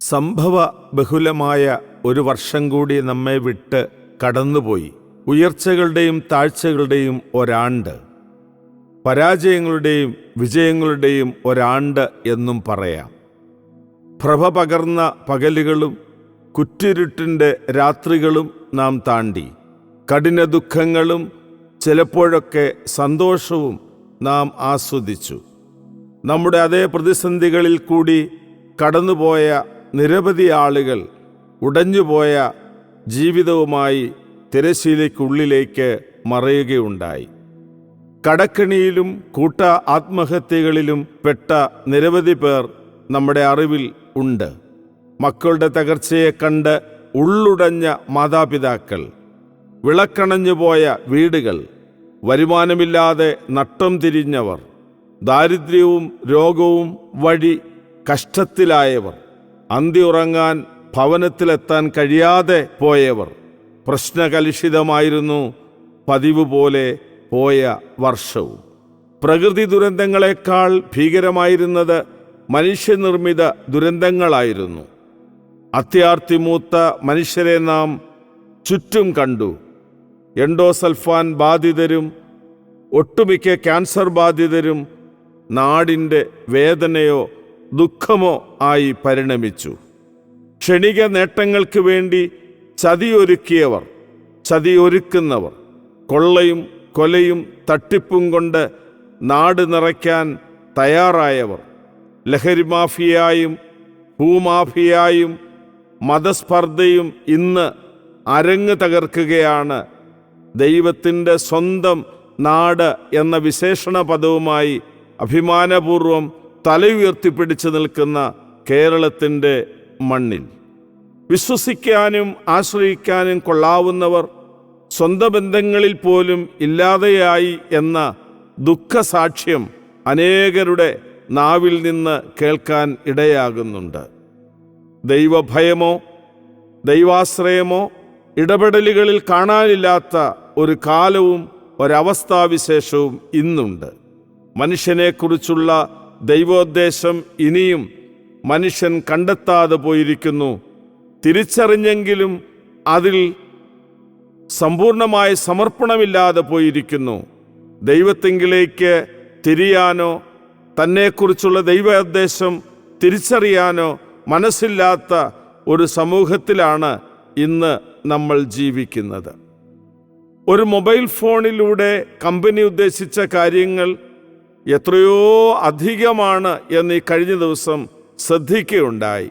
സംഭവ ബഹുലമായ ഒരു വർഷം കൂടി നമ്മെ വിട്ട് കടന്നുപോയി. ഉയർച്ചകളുടെയും താഴ്ചകളുടെയും ഒരാണ്ട്. പരാജയങ്ങളുടെയും വിജയങ്ങളുടെയും ഒരാണ്ട് എന്നും പറയാം. പ്രഭ പകർന്ന പകലുകളും കുറ്റിരുട്ടിന്റെ രാത്രികളും നാം താണ്ടി. കഠിന ദുഃഖങ്ങളും ചിലപ്പോഴൊക്കെ സന്തോഷവും നാം ആസ്വദിച്ചു. നമ്മുടെ അതേ പ്രതിസന്ധികളിൽ കൂടി കടന്നുപോയ നിരവധി ആളുകൾ ഉടഞ്ഞുപോയ ജീവിതവുമായി തിരശീലയ്ക്കുള്ളിലേക്ക് മറയുകയുണ്ടായി. കടക്കണിയിലും കൂട്ട ആത്മഹത്യകളിലും പെട്ട നിരവധി പേർ നമ്മുടെ അറിവിൽ ഉണ്ട്. മക്കളുടെ തകർച്ചയെ കണ്ട് ഉള്ളുടഞ്ഞ മാതാപിതാക്കൾ വിളക്കണഞ്ഞുപോയ വീടുകൾ വരുമാനമില്ലാതെ നട്ടം തിരിഞ്ഞവർ ദാരിദ്ര്യവും രോഗവും വഴി കഷ്ടത്തിലായവർ അന്തി ഉറങ്ങാൻ ഭവനത്തിലെത്താൻ കഴിയാതെ പോയവർ. പ്രശ്നകലുഷിതമായിരുന്നു പതിവ് പോലെ പോയ വർഷവും. പ്രകൃതി ദുരന്തങ്ങളെക്കാൾ ഭീകരമായിരുന്നത് മനുഷ്യനിർമ്മിത ദുരന്തങ്ങളായിരുന്നു. അത്യാർത്തിമൂത്ത മനുഷ്യരെ നാം ചുറ്റും കണ്ടു. എൻഡോസൽഫാൻ ബാധിതരും ഒട്ടുമിക്ക ക്യാൻസർ ബാധിതരും നാടിന്റെ വേദനയോ ദുഃഖമോ ആയി പരിണമിച്ചു. ക്ഷണിക നേട്ടങ്ങൾക്ക് വേണ്ടി ചതിയൊരുക്കിയവർ ചതിയൊരുക്കുന്നവർ കൊള്ളയും കൊലയും തട്ടിപ്പും കൊണ്ട് നാട് നിറയ്ക്കാൻ തയ്യാറായവർ ലഹരി മാഫിയായും ഭൂമാഫിയായും മതസ്പർദ്ധയും ഇന്ന് അരങ്ങ് തകർക്കുകയാണ്. ദൈവത്തിന്റെ സ്വന്തം നാട് എന്ന വിശേഷണ പദവുമായി അഭിമാനപൂർവം തലയുയർത്തിപ്പിടിച്ചു നിൽക്കുന്ന കേരളത്തിന്റെ മണ്ണിൽ. വിശ്വസിക്കാനും ആശ്രയിക്കാനും കൊള്ളാവുന്നവർ സ്വന്തം ബന്ധങ്ങളിൽ പോലും ഇല്ലാതെയായി എന്ന ദുഃഖസാക്ഷ്യം അനേകരുടെ നാവിൽ നിന്ന് കേൾക്കാൻ ഇടയാകുന്നുണ്ട്. ദൈവഭയമോ ദൈവാശ്രയമോ ഇടപെടലുകളിൽ കാണാനില്ലാത്ത ഒരു കാലവും ഒരവസ്ഥാവിശേഷവും ഇന്നുണ്ട്. മനുഷ്യനെക്കുറിച്ചുള്ള ദൈവോദ്ദേശം ഇനിയും മനുഷ്യൻ കണ്ടെത്താതെ പോയിരിക്കുന്നു. തിരിച്ചറിഞ്ഞെങ്കിലും അതിൽ സമ്പൂർണമായ സമർപ്പണമില്ലാതെ പോയിരിക്കുന്നു. ദൈവത്തെങ്കിലേക്ക് തിരിയാനോ തന്നെക്കുറിച്ചുള്ള ദൈവോദ്ദേശം തിരിച്ചറിയാനോ മനസ്സില്ലാത്ത ഒരു സമൂഹത്തിലാണ് ഇന്ന് നമ്മൾ ജീവിക്കുന്നത്. ഒരു മൊബൈൽ ഫോണിലൂടെ കമ്പനി ഉദ്ദേശിച്ച കാര്യങ്ങൾ എത്രയോ അധികമാണ് എന്ന് ഈ കഴിഞ്ഞ ദിവസം ശ്രദ്ധിക്കുകയുണ്ടായി.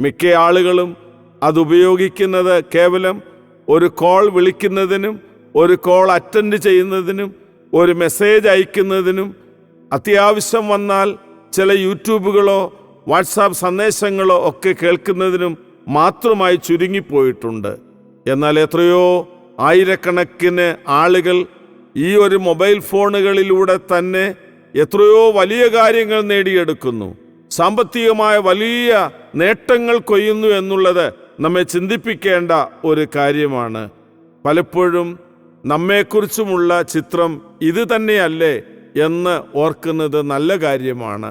മിക്ക ആളുകളും അതുപയോഗിക്കുന്നത് കേവലം ഒരു കോൾ വിളിക്കുന്നതിനും ഒരു കോൾ അറ്റൻഡ് ചെയ്യുന്നതിനും ഒരു മെസ്സേജ് അയക്കുന്നതിനും അത്യാവശ്യം വന്നാൽ ചില യൂട്യൂബുകളോ വാട്സാപ്പ് സന്ദേശങ്ങളോ ഒക്കെ കേൾക്കുന്നതിനും മാത്രമായി ചുരുങ്ങിപ്പോയിട്ടുണ്ട്. എന്നാൽ എത്രയോ ആയിരക്കണക്കിന് ആളുകൾ ഈ ഒരു മൊബൈൽ ഫോണുകളിലൂടെ തന്നെ എത്രയോ വലിയ കാര്യങ്ങൾ നേടിയെടുക്കുന്നു. സാമ്പത്തികമായ വലിയ നേട്ടങ്ങൾ കൊയ്യുന്നു എന്നുള്ളത് നമ്മെ ചിന്തിപ്പിക്കേണ്ട ഒരു കാര്യമാണ്. പലപ്പോഴും നമ്മെക്കുറിച്ചുമുള്ള ചിത്രം ഇത് തന്നെയല്ലേ എന്ന് ഓർക്കുന്നത് നല്ല കാര്യമാണ്.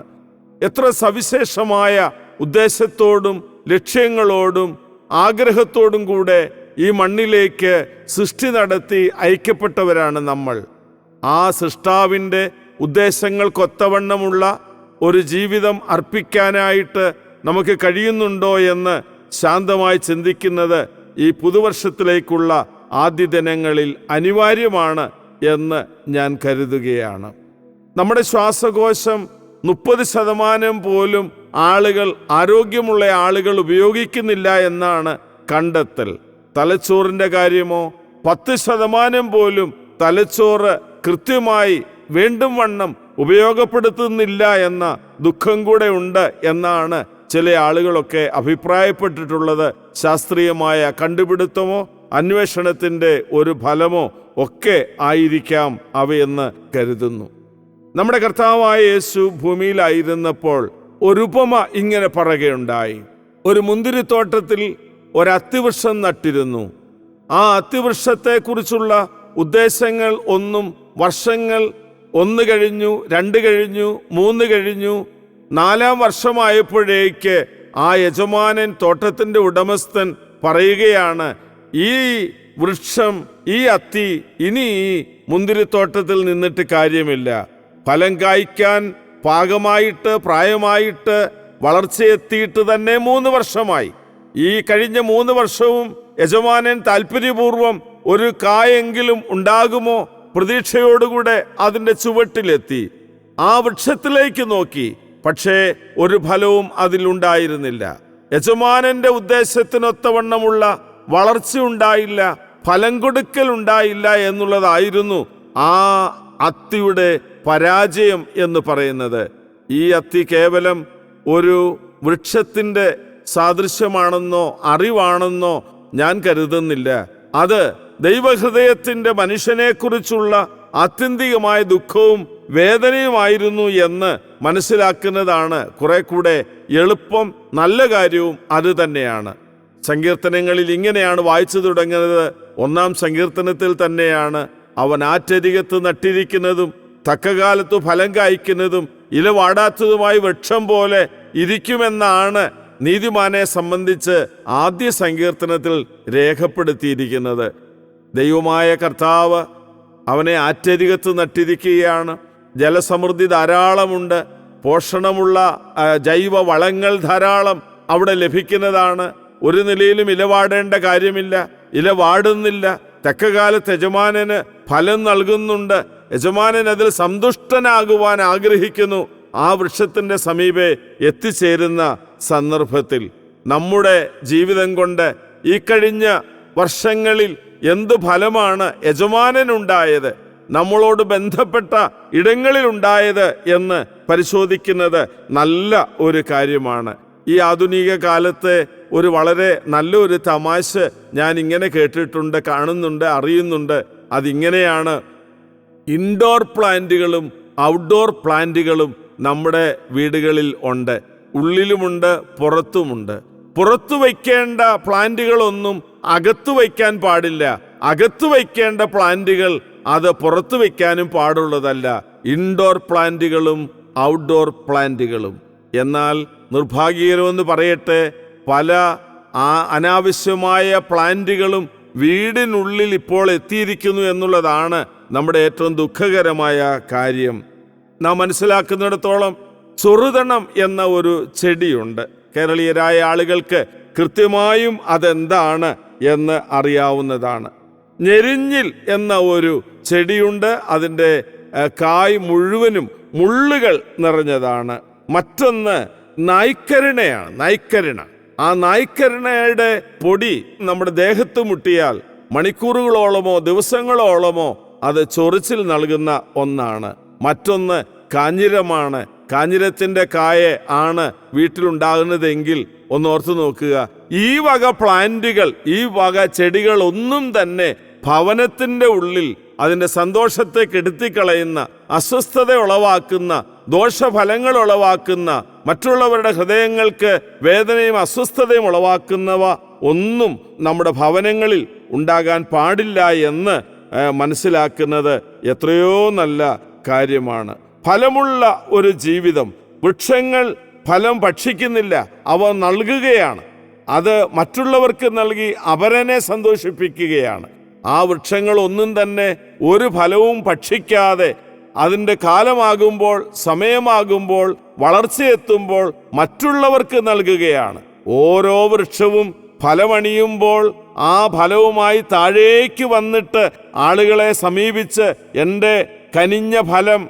എത്ര സവിശേഷമായ ഉദ്ദേശത്തോടും ലക്ഷ്യങ്ങളോടും ആഗ്രഹത്തോടും കൂടെ ഈ മണ്ണിലേക്ക് സൃഷ്ടി നടത്തി ഐക്യപ്പെട്ടവരാണ് നമ്മൾ. ആ സൃഷ്ടാവിന്റെ ഉദ്ദേശങ്ങൾക്കൊത്തവണ്ണമുള്ള ഒരു ജീവിതം അർപ്പിക്കാനായിട്ട് നമുക്ക് കഴിയുന്നുണ്ടോ എന്ന് ശാന്തമായി ചിന്തിക്കുന്നത് ഈ പുതുവർഷത്തിലേക്കുള്ള ആദ്യ ദിനങ്ങളിൽ അനിവാര്യമാണ് എന്ന് ഞാൻ കരുതുകയാണ്. നമ്മുടെ ശ്വാസകോശം മുപ്പത് ശതമാനം പോലും ആളുകൾ ആരോഗ്യമുള്ള ആളുകൾ ഉപയോഗിക്കുന്നില്ല എന്നാണ് കണ്ടെത്തൽ. തലച്ചോറിന്റെ കാര്യമോ? പത്ത് ശതമാനം പോലും തലച്ചോറ് കൃത്യമായി വേണ്ടും വണ്ണം ഉപയോഗപ്പെടുത്തുന്നില്ല എന്ന ദുഃഖം കൂടെ ഉണ്ട് എന്നാണ് ചില ആളുകളൊക്കെ അഭിപ്രായപ്പെട്ടിട്ടുള്ളത്. ശാസ്ത്രീയമായ കണ്ടുപിടുത്തമോ അന്വേഷണത്തിന്റെ ഒരു ഫലമോ ഒക്കെ ആയിരിക്കാം അവയെന്ന് കരുതുന്നു. നമ്മുടെ കർത്താവായ യേശു ഭൂമിയിലായിരുന്നപ്പോൾ ഒരുപമ ഇങ്ങനെ പറയുകയുണ്ടായി. ഒരു മുന്തിരിത്തോട്ടത്തിൽ ഒരത്തിവൃക്ഷം നട്ടിരുന്നു. ആ അത്തിവൃക്ഷത്തെക്കുറിച്ചുള്ള ഉദ്ദേശങ്ങൾ ഒന്നും വർഷങ്ങൾ ഒന്ന് കഴിഞ്ഞു രണ്ട് കഴിഞ്ഞു മൂന്ന് കഴിഞ്ഞു. നാലാം വർഷമായപ്പോഴേക്ക് ആ യജമാനൻ തോട്ടത്തിന്റെ ഉടമസ്ഥൻ പറയുകയാണ് ഈ വൃക്ഷം ഈ അത്തി ഇനി മുന്തിരിത്തോട്ടത്തിൽ നിന്നിട്ട് കാര്യമില്ല. ഫലം കായ്ക്കാൻ പാകമായിട്ട് പ്രായമായിട്ട് വളർച്ചയെത്തിയിട്ട് തന്നെ മൂന്ന് വർഷമായി. ഈ കഴിഞ്ഞ മൂന്ന് വർഷവും യജമാനൻ താല്പര്യപൂർവം ഒരു കായെങ്കിലും ഉണ്ടാകുമോ? പ്രതീക്ഷയോടുകൂടെ അതിന്റെ ചുവട്ടിലെത്തി. ആ വൃക്ഷത്തിലേക്ക് നോക്കി. പക്ഷേ ഒരു ഫലവും അതിലുണ്ടായിരുന്നില്ല യജമാനന്റെ ഉദ്ദേശത്തിനൊത്തവണ്ണമുള്ള വളർച്ചയുണ്ടായില്ല ഫലം കൊടുക്കൽ ഉണ്ടായില്ല എന്നുള്ളതായിരുന്നു ആ അത്തിയുടെ പരാജയം എന്ന് പറയുന്നത്. ഈ അത്തി കേവലം ഒരു വൃക്ഷത്തിന്റെ സാദൃശ്യമാണെന്നോ അറിവാണെന്നോ ഞാൻ കരുതുന്നില്ല. അത് ദൈവഹൃദയത്തിന്റെ മനുഷ്യനെക്കുറിച്ചുള്ള ആത്യന്തികമായ ദുഃഖവും വേദനയുമായിരുന്നു എന്ന് മനസ്സിലാക്കുന്നതാണ് കുറെ കൂടെ എളുപ്പം നല്ല കാര്യവും അത് തന്നെയാണ്. സങ്കീർത്തനങ്ങളിൽ ഇങ്ങനെയാണ് വായിച്ചു തുടങ്ങുന്നത്. ഒന്നാം സങ്കീർത്തനത്തിൽ തന്നെയാണ് അവൻ ആറ്റരികത്ത് നട്ടിരിക്കുന്നതും തക്കകാലത്ത് ഫലം കായ്ക്കുന്നതും ഇല വാടാത്തതുമായി വൃക്ഷം പോലെ ഇരിക്കുമെന്നാണ് നീതിമാനെ സംബന്ധിച്ച് ആദ്യ സങ്കീർത്തനത്തിൽ രേഖപ്പെടുത്തിയിരിക്കുന്നത്. ദൈവമായ കർത്താവ് അവനെ ആറ്റരികത്ത് നട്ടിരിക്കുകയാണ്. ജലസമൃദ്ധി ധാരാളമുണ്ട്. പോഷണമുള്ള ജൈവ വളങ്ങൾ ധാരാളം അവിടെ ലഭിക്കുന്നതാണ്. ഒരു നിലയിലും ഇലവാടേണ്ട കാര്യമില്ല. ഇലവാടുന്നില്ല വാടുന്നില്ല. തക്കകാലത്ത് യജമാനന് ഫലം നൽകുന്നുണ്ട്. യജമാനൻ അതിൽ സന്തുഷ്ടനാകുവാൻ ആഗ്രഹിക്കുന്നു. ആ വൃക്ഷത്തിന്റെ സമീപെ എത്തിച്ചേരുന്ന സന്ദർഭത്തിൽ നമ്മുടെ ജീവിതം കൊണ്ട് ഈ കഴിഞ്ഞ വർഷങ്ങളിൽ എന്ത് ഫലമാണ് യജമാനനുണ്ടായത്? നമ്മളോട് ബന്ധപ്പെട്ട ഇടങ്ങളിലുണ്ടായത് എന്ന് പരിശോധിക്കുന്നത് നല്ല ഒരു കാര്യമാണ്. ഈ ആധുനിക കാലത്തെ ഒരു വളരെ നല്ലൊരു തമാശ ഞാൻ ഇങ്ങനെ കേട്ടിട്ടുണ്ട് കാണുന്നുണ്ട് അറിയുന്നുണ്ട്. അതിങ്ങനെയാണ് ഇൻഡോർ പ്ലാന്റുകളും ഔട്ട്ഡോർ പ്ലാന്റുകളും നമ്മുടെ വീടുകളിൽ ഉണ്ട്. ഉള്ളിലുമുണ്ട് പുറത്തുമുണ്ട്. പുറത്തു വയ്ക്കേണ്ട പ്ലാന്റുകളൊന്നും അകത്തു വയ്ക്കാൻ പാടില്ല. അകത്തു വയ്ക്കേണ്ട പ്ലാന്റുകൾ അത് പുറത്തു വയ്ക്കാനും പാടുള്ളതല്ല. ഇൻഡോർ പ്ലാന്റുകളും ഔട്ട്ഡോർ പ്ലാന്റുകളും. എന്നാൽ നിർഭാഗ്യകരമെന്ന് പറയട്ടെ പല ആ അനാവശ്യമായ പ്ലാന്റുകളും വീടിനുള്ളിൽ ഇപ്പോൾ എത്തിയിരിക്കുന്നു എന്നുള്ളതാണ് നമ്മുടെ ഏറ്റവും ദുഃഖകരമായ കാര്യം. നാം മനസ്സിലാക്കുന്നിടത്തോളം ചെറുതണം എന്ന ഒരു ചെടിയുണ്ട്. കേരളീയരായ ആളുകൾക്ക് കൃത്യമായും അതെന്താണ് എന്ന് അറിയാവുന്നതാണ്. ഞെരിഞ്ഞിൽ എന്ന ഒരു ചെടിയുണ്ട് അതിന്റെ കായ് മുഴുവനും മുള്ളുകൾ നിറഞ്ഞതാണ്. മറ്റൊന്ന് നായ്ക്കരിണയാണ് നായ്ക്കരിണ. ആ നായ്ക്കരിണയുടെ പൊടി നമ്മുടെ ദേഹത്ത് മുട്ടിയാൽ മണിക്കൂറുകളോളമോ ദിവസങ്ങളോളമോ അത് ചൊറിച്ചിൽ നൽകുന്ന ഒന്നാണ്. മറ്റൊന്ന് കാഞ്ഞിരമാണ് കാഞ്ഞിരത്തിന്റെ കായ ആണ് വീട്ടിലുണ്ടാകുന്നതെങ്കിൽ ഒന്ന് ഓർത്തു നോക്കുക. ഈ വക പ്ലാന്റുകൾ ഈ വക ചെടികൾ ഒന്നും തന്നെ ഭവനത്തിന്റെ ഉള്ളിൽ അതിന്റെ സന്തോഷത്തെ കെടുത്തിക്കളയുന്ന അസ്വസ്ഥത ഉളവാക്കുന്ന ദോഷഫലങ്ങൾ ഉളവാക്കുന്ന മറ്റുള്ളവരുടെ ഹൃദയങ്ങൾക്ക് വേദനയും അസ്വസ്ഥതയും ഉളവാക്കുന്നവ ഒന്നും നമ്മുടെ ഭവനങ്ങളിൽ ഉണ്ടാകാൻ പാടില്ല എന്ന് മനസ്സിലാക്കുന്നത് എത്രയോ നല്ല കാര്യമാണ്. ഫലമുള്ള ഒരു ജീവിതം. വൃക്ഷങ്ങൾ ഫലം ഭക്ഷിക്കുന്നില്ല. അവ നൽകുകയാണ്. അത് മറ്റുള്ളവർക്ക് നൽകി അവരനെ സന്തോഷിപ്പിക്കുകയാണ്. ആ വൃക്ഷങ്ങൾ ഒന്നും തന്നെ ഒരു ഫലവും ഭക്ഷിക്കാതെ അതിന്റെ കാലമാകുമ്പോൾ സമയമാകുമ്പോൾ വളർച്ചയെത്തുമ്പോൾ മറ്റുള്ളവർക്ക് നൽകുകയാണ്. ഓരോ വൃക്ഷവും ഫലമണിയുമ്പോൾ ആ ഫലവുമായി താഴേക്ക് വന്നിട്ട് ആളുകളെ സമീപിച്ച് എന്റെ കനിഞ്ഞ ഫലം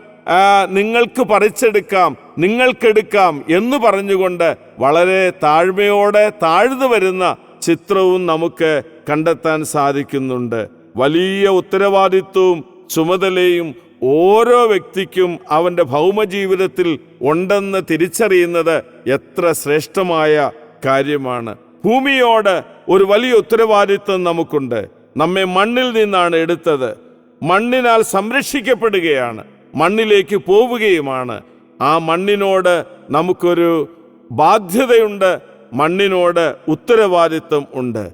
നിങ്ങൾക്ക് പറിച്ചെടുക്കാം നിങ്ങൾക്കെടുക്കാം എന്ന് പറഞ്ഞുകൊണ്ട് വളരെ താഴ്മയോടെ താഴ്ന്നു വരുന്ന ചിത്രവും നമുക്ക് കണ്ടെത്താൻ സാധിക്കുന്നുണ്ട്. വലിയ ഉത്തരവാദിത്വവും ചുമതലയും ഓരോ വ്യക്തിക്കും അവന്റെ ഭൗമജീവിതത്തിൽ ഉണ്ടെന്ന് തിരിച്ചറിയുന്നത് എത്ര ശ്രേഷ്ഠമായ കാര്യമാണ്. ഭൂമിയോട് ഒരു വലിയ ഉത്തരവാദിത്വം നമുക്കുണ്ട്. നമ്മെ മണ്ണിൽ നിന്നാണ് എടുത്തത്. മണ്ണിനാൽ സംരക്ഷിക്കപ്പെടുകയാണ്. മണ്ണിലേക്ക് പോവുകയുമാണ്. ആ മണ്ണിനോട് നമുക്കൊരു ബാധ്യതയുണ്ട്. മണ്ണിനോട് ഉത്തരവാദിത്വം ഉണ്ട്.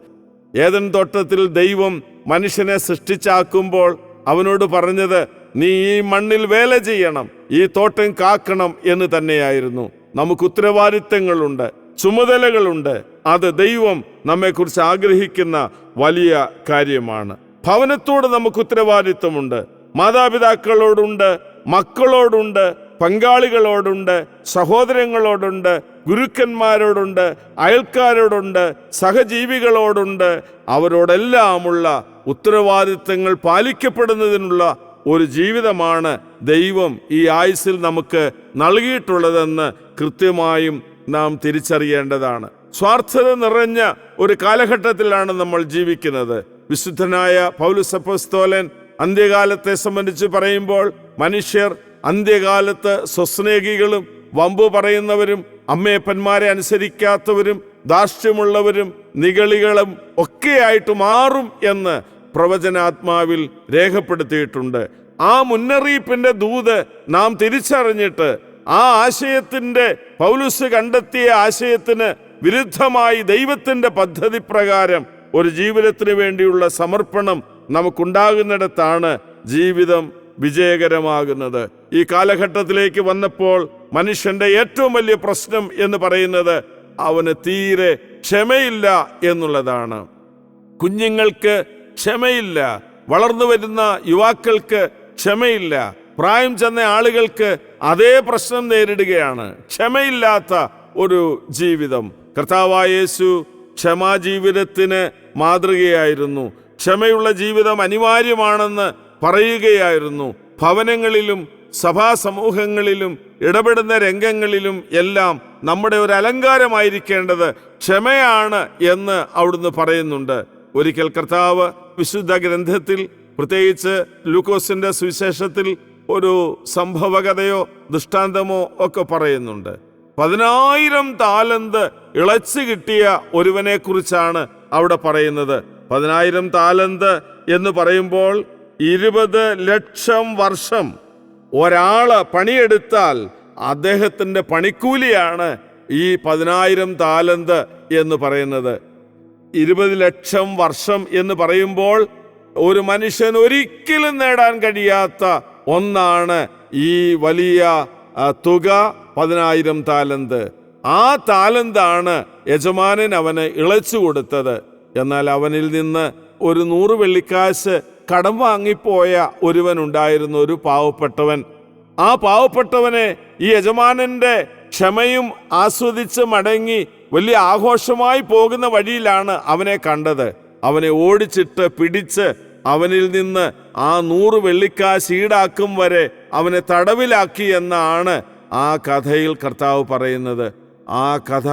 ഏതൻ തോട്ടത്തിൽ ദൈവം മനുഷ്യനെ സൃഷ്ടിച്ചാക്കുമ്പോൾ അവനോട് പറഞ്ഞത് നീ ഈ മണ്ണിൽ വേല ചെയ്യണം ഈ തോട്ടം കാക്കണം എന്ന് തന്നെയായിരുന്നു. നമുക്ക് ഉത്തരവാദിത്തങ്ങളുണ്ട് ചുമതലകളുണ്ട്. അത് ദൈവം നമ്മെക്കുറിച്ച് ആഗ്രഹിക്കുന്ന വലിയ കാര്യമാണ്. ഭവനത്തോട് നമുക്ക് ഉത്തരവാദിത്വമുണ്ട്. മാതാപിതാക്കളോടുണ്ട് മക്കളോടുണ്ട് പങ്കാളികളോടുണ്ട് സഹോദരങ്ങളോടുണ്ട് ഗുരുക്കന്മാരോടുണ്ട് അയൽക്കാരോടുണ്ട് സഹജീവികളോടുണ്ട്. അവരോടെല്ലാമുള്ള ഉത്തരവാദിത്തങ്ങൾ പാലിക്കപ്പെടുന്നതിനുള്ള ഒരു ജീവിതമാണ് ദൈവം ഈ ആയുസ്സിൽ നമുക്ക് നൽകിയിട്ടുള്ളതെന്ന് കൃത്യമായും നാം തിരിച്ചറിയേണ്ടതാണ്. സ്വാർത്ഥത നിറഞ്ഞ ഒരു കാലഘട്ടത്തിലാണ് നമ്മൾ ജീവിക്കുന്നത്. വിശുദ്ധനായ പൗലുസപ്പസ്തോലൻ അന്ത്യകാലത്തെ സംബന്ധിച്ച് പറയുമ്പോൾ മനുഷ്യർ അന്ത്യകാലത്ത് സ്വസ്നേഹികളും വമ്പു പറയുന്നവരും അമ്മയപ്പന്മാരെ അനുസരിക്കാത്തവരും ദാർഷ്ട്യമുള്ളവരും നികളികളും ഒക്കെയായിട്ട് മാറും എന്ന് പ്രവചനാത്മാവിൽ രേഖപ്പെടുത്തിയിട്ടുണ്ട്. ആ മുന്നറിയിപ്പിന്റെ ദൂത് നാം തിരിച്ചറിഞ്ഞിട്ട് ആ ആശയത്തിന്റെ പൗലുസ് കണ്ടെത്തിയ ആശയത്തിന് വിരുദ്ധമായി ദൈവത്തിന്റെ പദ്ധതി പ്രകാരം ഒരു ജീവിതത്തിന് വേണ്ടിയുള്ള സമർപ്പണം നമുക്കുണ്ടാകുന്നിടത്താണ് ജീവിതം വിജയകരമാകുന്നത്. ഈ കാലഘട്ടത്തിലേക്ക് വന്നപ്പോൾ മനുഷ്യന്റെ ഏറ്റവും വലിയ പ്രശ്നം എന്ന് പറയുന്നത് അവന് തീരെ ക്ഷമയില്ല എന്നുള്ളതാണ്. കുഞ്ഞുങ്ങൾക്ക് ക്ഷമയില്ല വളർന്നു വരുന്ന യുവാക്കൾക്ക് ക്ഷമയില്ല പ്രായം ചെന്ന ആളുകൾക്ക് അതേ പ്രശ്നം നേരിടുകയാണ്. ക്ഷമയില്ലാത്ത ഒരു ജീവിതം. കർത്താവായ യേശു ക്ഷമാജീവിതത്തിന് മാതൃകയായിരുന്നു. ക്ഷമയുള്ള ജീവിതം അനിവാര്യമാണെന്ന് പറയുകയായിരുന്നു. ഭവനങ്ങളിലും സഭാ സമൂഹങ്ങളിലും ഇടപെടുന്ന രംഗങ്ങളിലും എല്ലാം നമ്മുടെ ഒരു അലങ്കാരമായിരിക്കേണ്ടത് ക്ഷമയാണ് എന്ന് അവിടുന്ന് പറയുന്നുണ്ട്. ഒരിക്കൽ കർത്താവ് വിശുദ്ധ ഗ്രന്ഥത്തിൽ പ്രത്യേകിച്ച് ലൂക്കോസിന്റെ സുവിശേഷത്തിൽ ഒരു സംഭവകഥയോ ദൃഷ്ടാന്തമോ ഒക്കെ പറയുന്നുണ്ട്. പതിനായിരം താലന്ത് ഇളച്ചു കിട്ടിയ ഒരുവനെ കുറിച്ചാണ് അവിടെ പറയുന്നത്. പതിനായിരം താലന്ത് എന്ന് പറയുമ്പോൾ ഇരുപത് ലക്ഷം വർഷം ഒരാൾ പണിയെടുത്താൽ അദ്ദേഹത്തിന്റെ പണിക്കൂലിയാണ് ഈ പതിനായിരം താലന്ത് എന്ന് പറയുന്നത്. ഇരുപത് ലക്ഷം വർഷം എന്ന് പറയുമ്പോൾ ഒരു മനുഷ്യൻ ഒരിക്കലും നേടാൻ കഴിയാത്ത ഒന്നാണ് ഈ വലിയ തുക പതിനായിരം താലന്ത്. ആ താലന്താണ് യജമാനൻ അവന് ഇളച്ചു കൊടുത്തത്. എന്നാൽ അവനിൽ നിന്ന് ഒരു നൂറ് വെള്ളിക്കാശ് കടം വാങ്ങിപ്പോയ ഒരുവൻ ഉണ്ടായിരുന്നു ഒരു പാവപ്പെട്ടവൻ. ആ പാവപ്പെട്ടവനെ ഈ യജമാനന്റെ ക്ഷമയും ആസ്വദിച്ച് മടങ്ങി വലിയ ആഘോഷമായി പോകുന്ന വഴിയിലാണ് അവനെ കണ്ടത്. അവനെ ഓടിച്ചിട്ട് പിടിച്ച് അവനിൽ നിന്ന് ആ നൂറ് വെള്ളിക്കാശ് ഈടാക്കും വരെ അവനെ തടവിലാക്കി എന്നാണ് ആ കഥയിൽ കർത്താവ് പറയുന്നത്. ആ കഥ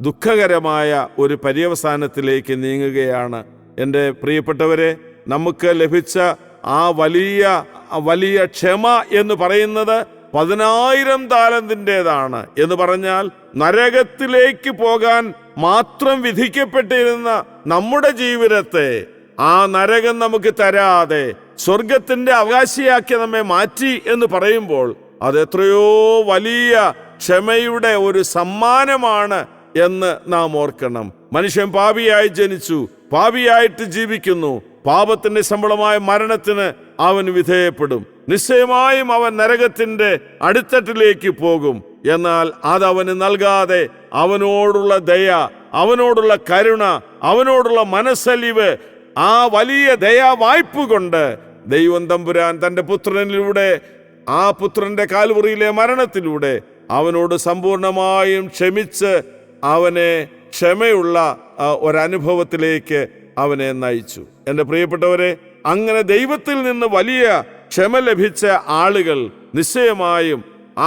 ദുഃഖകരമായ ഒരു പര്യവസാനത്തിലേക്ക് നീങ്ങുകയാണ്. എന്റെ പ്രിയപ്പെട്ടവരെ നമുക്ക് ലഭിച്ച ആ വലിയ വലിയ ക്ഷമ എന്ന് പറയുന്നത് പതിനായിരം താലന്തിന്റെതാണ് എന്ന് പറഞ്ഞാൽ നരകത്തിലേക്ക് പോകാൻ മാത്രം വിധിക്കപ്പെട്ടിരുന്ന നമ്മുടെ ജീവിതത്തെ ആ നരകം നമുക്ക് തരാതെ സ്വർഗത്തിന്റെ അവകാശിയാക്കി നമ്മെ മാറ്റി എന്ന് പറയുമ്പോൾ അത് എത്രയോ വലിയ ക്ഷമയുടെ ഒരു സമ്മാനമാണ് എന്ന് നാം ഓർക്കണം. മനുഷ്യൻ പാപിയായി ജനിച്ചു പാപിയായിട്ട് ജീവിക്കുന്നു. പാപത്തിന്റെ ശമ്പളമായ മരണത്തിന് അവൻ വിധേയപ്പെടും. നിശ്ചയമായും അവൻ നരകത്തിന്റെ അടിത്തട്ടിലേക്ക് പോകും. എന്നാൽ അതവന് നൽകാതെ അവനോടുള്ള ദയ അവനോടുള്ള കരുണ അവനോടുള്ള മനസ്സലിവ് ആ വലിയ ദയാ വായ്പ കൊണ്ട് ദൈവം തമ്പുരാൻ തന്റെ പുത്രനിലൂടെ ആ പുത്രന്റെ കാൽമുറിയിലെ മരണത്തിലൂടെ അവനോട് സമ്പൂർണമായും ക്ഷമിച്ച് അവനെ ക്ഷമയുള്ള ഒരനുഭവത്തിലേക്ക് അവനെ നയിച്ചു. എന്റെ പ്രിയപ്പെട്ടവരെ അങ്ങനെ ദൈവത്തിൽ നിന്ന് വലിയ ക്ഷമ ലഭിച്ച ആളുകൾ നിശ്ചയമായും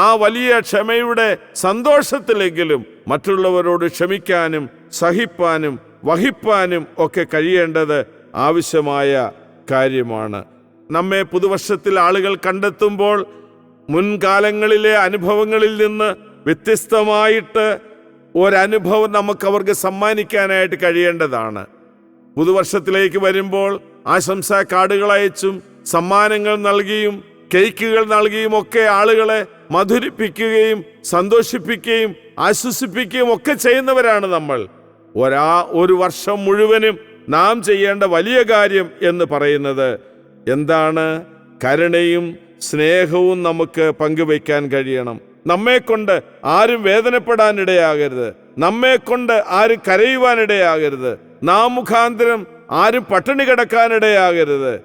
ആ വലിയ ക്ഷമയുടെ സന്തോഷത്തിലെങ്കിലും മറ്റുള്ളവരോട് ക്ഷമിക്കാനും സഹിപ്പാനും വഹിപ്പാനും ഒക്കെ കഴിയേണ്ടത് ആവശ്യമായ കാര്യമാണ്. നമ്മെ പുതുവർഷത്തിൽ ആളുകൾ കണ്ടെത്തുമ്പോൾ മുൻകാലങ്ങളിലെ അനുഭവങ്ങളിൽ നിന്ന് വ്യത്യസ്തമായിട്ട് ഒരനുഭവം നമുക്ക് അവർക്ക് സമ്മാനിക്കാനായിട്ട് കഴിയേണ്ടതാണ്. പുതുവർഷത്തിലേക്ക് വരുമ്പോൾ ആശംസാ കാർഡുകൾ അയച്ചും സമ്മാനങ്ങൾ നൽകിയും കേക്കുകൾ നൽകിയും ഒക്കെ ആളുകളെ മധുരിപ്പിക്കുകയും സന്തോഷിപ്പിക്കുകയും ആശ്വസിപ്പിക്കുകയും ഒക്കെ ചെയ്യുന്നവരാണ് നമ്മൾ. ഒരാ ഒരു വർഷം മുഴുവനും നാം ചെയ്യേണ്ട വലിയ കാര്യം എന്ന് പറയുന്നത് എന്താണ്? കരുണയും സ്നേഹവും നമുക്ക് പങ്കുവയ്ക്കാൻ കഴിയണം. നമ്മെ കൊണ്ട് ആരും വേദനപ്പെടാൻ ഇടയാകരുത് നമ്മെ കൊണ്ട് ആര് കരയുവാനിടയാകരുത്. നാം മുഖാന്തരം ആരും പട്ടിണി കിടക്കാനിടയാകരുത്.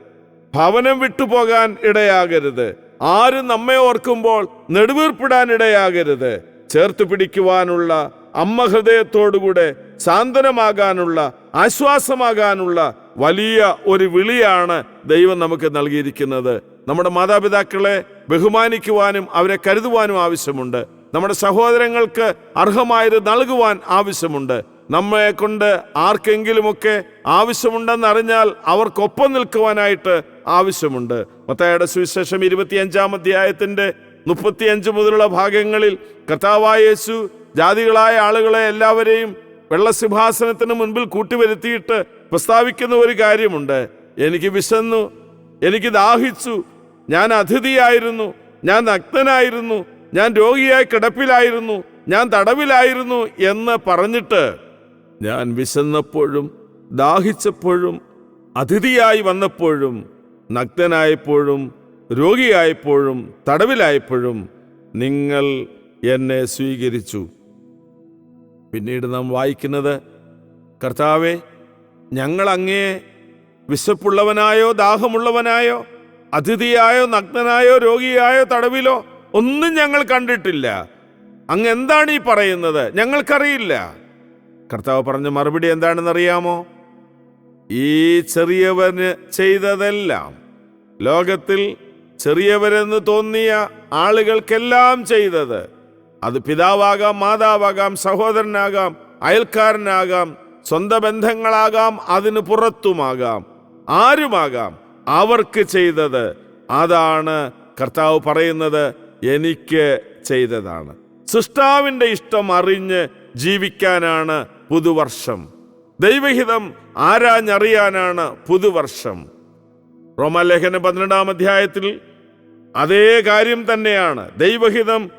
ഭവനം വിട്ടുപോകാൻ ഇടയാകരുത്. ആരും നമ്മെ ഓർക്കുമ്പോൾ നെടുവീർപ്പിടാൻ ഇടയാകരുത്. ചേർത്ത് പിടിക്കുവാനുള്ള അമ്മ ഹൃദയത്തോടുകൂടെ സാന്ത്വനമാകാനുള്ള ആശ്വാസമാകാനുള്ള വലിയ ഒരു വിളിയാണ് ദൈവം നമുക്ക് നൽകിയിരിക്കുന്നത്. നമ്മുടെ മാതാപിതാക്കളെ ബഹുമാനിക്കുവാനും അവരെ കരുതുവാനും ആവശ്യമുണ്ട്. നമ്മുടെ സഹോദരങ്ങൾക്ക് അർഹമായത് നൽകുവാൻ ആവശ്യമുണ്ട്. നമ്മളെ കൊണ്ട് ആർക്കെങ്കിലുമൊക്കെ ആവശ്യമുണ്ടെന്ന് അറിഞ്ഞാൽ അവർക്കൊപ്പം നിൽക്കുവാനായിട്ട് ആവശ്യമുണ്ട്. മത്തയുടെ സുവിശേഷം ഇരുപത്തിയഞ്ചാം അധ്യായത്തിന്റെ മുപ്പത്തിയഞ്ച് മുതലുള്ള ഭാഗങ്ങളിൽ കർത്താവായ യേശു ജാതികളായ ആളുകളെ എല്ലാവരെയും വെള്ളസിംഹാസനത്തിന് മുൻപിൽ കൂട്ടിവരുത്തിയിട്ട് പ്രസ്താവിക്കുന്ന ഒരു കാര്യമുണ്ട്. എനിക്ക് വിശന്നു എനിക്ക് ദാഹിച്ചു ഞാൻ അതിഥിയായിരുന്നു ഞാൻ നഗ്നനായിരുന്നു ഞാൻ രോഗിയായി കിടപ്പിലായിരുന്നു ഞാൻ തടവിലായിരുന്നു എന്ന് പറഞ്ഞിട്ട് ഞാൻ വിശന്നപ്പോഴും ദാഹിച്ചപ്പോഴും അതിഥിയായി വന്നപ്പോഴും നഗ്നനായപ്പോഴും രോഗിയായപ്പോഴും തടവിലായപ്പോഴും നിങ്ങൾ എന്നെ സ്വീകരിച്ചു. പിന്നീട് നാം വായിക്കുന്നത് കർത്താവെ ഞങ്ങൾ അങ്ങേ വിശപ്പുള്ളവനായോ ദാഹമുള്ളവനായോ അതിഥിയായോ നഗ്നനായോ രോഗിയായോ തടവിലോ ഒന്നും ഞങ്ങൾ കണ്ടിട്ടില്ല. അങ്ങ് എന്താണ് ഈ പറയുന്നത്? ഞങ്ങൾക്കറിയില്ല. കർത്താവ് പറഞ്ഞ മറുപടി എന്താണെന്നറിയാമോ? ഈ ചെറിയവന് ചെയ്തതെല്ലാം ലോകത്തിൽ ചെറിയവരെന്ന് തോന്നിയ ആളുകൾക്കെല്ലാം ചെയ്തത്. അത് പിതാവാകാം മാതാവാകാം സഹോദരനാകാം അയൽക്കാരനാകാം സ്വന്തം ബന്ധങ്ങളാകാം അതിന് പുറത്തുമാകാം ആരുമാകാം അവർക്ക് ചെയ്തത്. അതാണ് കർത്താവ് പറയുന്നത് എനിക്ക് ചെയ്തതാണ്. സൃഷ്ടാവിന്റെ ഇഷ്ടം അറിഞ്ഞ് ജീവിക്കാനാണ് പുതുവർഷം. ദൈവഹിതം ആരാഞ്ഞറിയാനാണ് പുതുവർഷം. റോമാലേഖന പന്ത്രണ്ടാം അധ്യായത്തിൽ അതേ കാര്യം തന്നെയാണ്. ദൈവഹിതം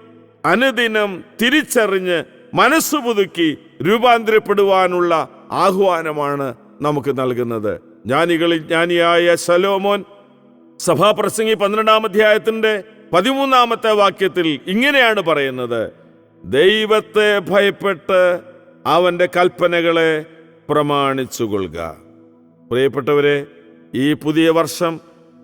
അനുദിനം തിരിച്ചറിഞ്ഞ് മനസ്സ് പുതുക്കി രൂപാന്തരപ്പെടുവാനുള്ള ആഹ്വാനമാണ് നമുക്ക് നൽകുന്നത്. ജ്ഞാനികളിൽ ജ്ഞാനിയായ ശലോമോൻ സഭാപ്രസംഗി പന്ത്രണ്ടാം അധ്യായത്തിന്റെ പതിമൂന്നാമത്തെ വാക്യത്തിൽ ഇങ്ങനെയാണ് പറയുന്നത്. ദൈവത്തെ ഭയപ്പെട്ട് അവന്റെ കൽപ്പനകളെ പ്രമാണിച്ചുകൊള്ളുക. പ്രിയപ്പെട്ടവരെ ഈ പുതിയ വർഷം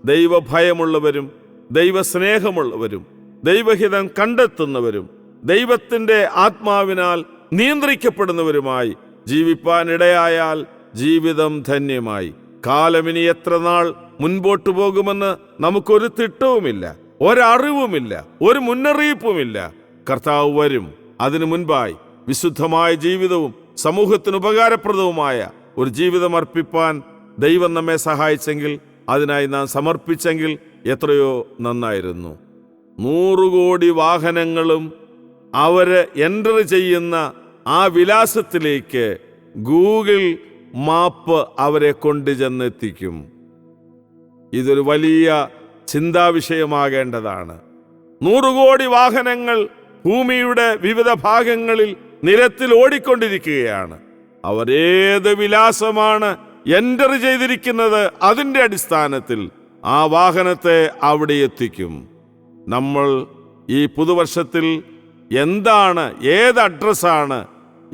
ദൈവഭയമുള്ളവരും ദൈവസ്നേഹമുള്ളവരും ദൈവഹിതം കണ്ടെത്തുന്നവരും ദൈവത്തിന്റെ ആത്മാവിനാൽ നിയന്ത്രിക്കപ്പെടുന്നവരുമായി ജീവിപ്പാനിടയായാൽ ജീവിതം ധന്യമായി. കാലമിനി എത്ര നാൾ മുൻപോട്ടു പോകുമെന്ന് നമുക്കൊരു തിട്ടവുമില്ല. ഒരറിവുമില്ല ഒരു മുന്നറിയിപ്പുമില്ല. കർത്താവ് വരും. അതിനു മുൻപായി വിശുദ്ധമായ ജീവിതവും സമൂഹത്തിന് ഉപകാരപ്രദവുമായ ഒരു ജീവിതം അർപ്പിപ്പാൻ ദൈവം നമ്മെ സഹായിച്ചെങ്കിൽ അതിനായി നാം സമർപ്പിച്ചെങ്കിൽ എത്രയോ നന്നായിരുന്നു. നൂറു കോടി വാഹനങ്ങളും അവരെ എന്റർ ചെയ്യുന്ന ആ വിലാസത്തിലേക്ക് ഗൂഗിൾ മാപ്പ് അവരെ കൊണ്ടു കൊണ്ടുചെന്നെത്തിക്കും. ഇതൊരു വലിയ ചിന്താവിഷയമാകേണ്ടതാണ്. നൂറുകോടി വാഹനങ്ങൾ ഭൂമിയുടെ വിവിധ ഭാഗങ്ങളിൽ നിരത്തിൽ ഓടിക്കൊണ്ടിരിക്കുകയാണ്. അവർ ഏത് വിലാസമാണ് എന്റർ ചെയ്തിരിക്കുന്നത് അതിന്റെ അടിസ്ഥാനത്തിൽ ആ വാഹനത്തെ അവിടെ എത്തിക്കും. നമ്മൾ ഈ പുതുവർഷത്തിൽ എന്താണ് ഏത് അഡ്രസ്സാണ്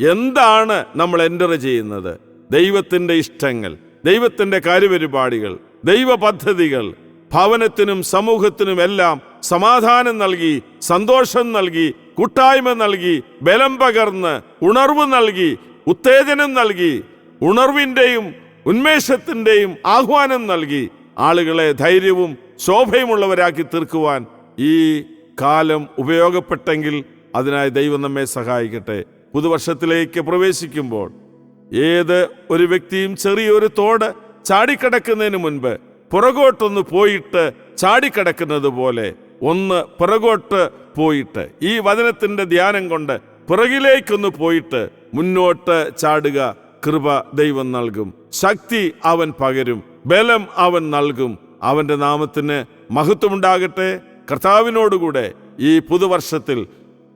എന്താണ് നമ്മൾ എന്റർ ചെയ്യുന്നത്? ദൈവത്തിന്റെ ഇഷ്ടങ്ങൾ ദൈവത്തിന്റെ കാര്യപരിപാടികൾ ദൈവ പദ്ധതികൾ ഭവനത്തിനും സമൂഹത്തിനും എല്ലാം സമാധാനം നൽകി സന്തോഷം നൽകി കൂട്ടായ്മ നൽകി ബലം പകർന്ന് ഉണർവ് നൽകി ഉത്തേജനം നൽകി ഉണർവിന്റെയും ഉന്മേഷത്തിന്റെയും ആഹ്വാനം നൽകി. ആളുകളെ ധൈര്യവും ശോഭയുമുള്ളവരാക്കി തീർക്കുവാൻ ഈ കാലം ഉപയോഗപ്പെട്ടെങ്കിൽ അതിനായി ദൈവം നമ്മെ സഹായിക്കട്ടെ. പുതുവർഷത്തിലേക്ക് പ്രവേശിക്കുമ്പോൾ ഏത് ഒരു വ്യക്തിയും ചെറിയൊരു തോട് ചാടിക്കടക്കുന്നതിന് മുൻപ് പുറകോട്ടൊന്ന് പോയിട്ട് ചാടിക്കിടക്കുന്നത് പോലെ ഒന്ന് പുറകോട്ട് പോയിട്ട് ഈ വചനത്തിന്റെ ധ്യാനം കൊണ്ട് പുറകിലേക്കൊന്ന് പോയിട്ട് മുന്നോട്ട് ചാടുക കൃപ ദൈവം നൽകും. ശക്തി അവൻ പകരും ബലം അവൻ നൽകും. അവന്റെ നാമത്തിന് മഹത്വമുണ്ടാകട്ടെ. കർത്താവിനോടുകൂടെ ഈ പുതുവർഷത്തിൽ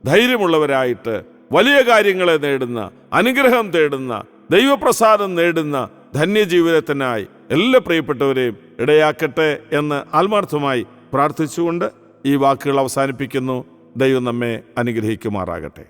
ധൈര്യമുള്ളവരായിട്ട് വലിയ കാര്യങ്ങളെ നേടുന്ന അനുഗ്രഹം തേടുന്ന ദൈവപ്രസാദം നേടുന്ന ധന്യജീവിതത്തിനായി എല്ലാ പ്രിയപ്പെട്ടവരെയും ഇടയാക്കട്ടെ എന്ന് ആത്മാർത്ഥമായി പ്രാർത്ഥിച്ചുകൊണ്ട് ഈ വാക്കുകൾ അവസാനിപ്പിക്കുന്നു. ദൈവം നമ്മെ അനുഗ്രഹിക്കുമാറാകട്ടെ.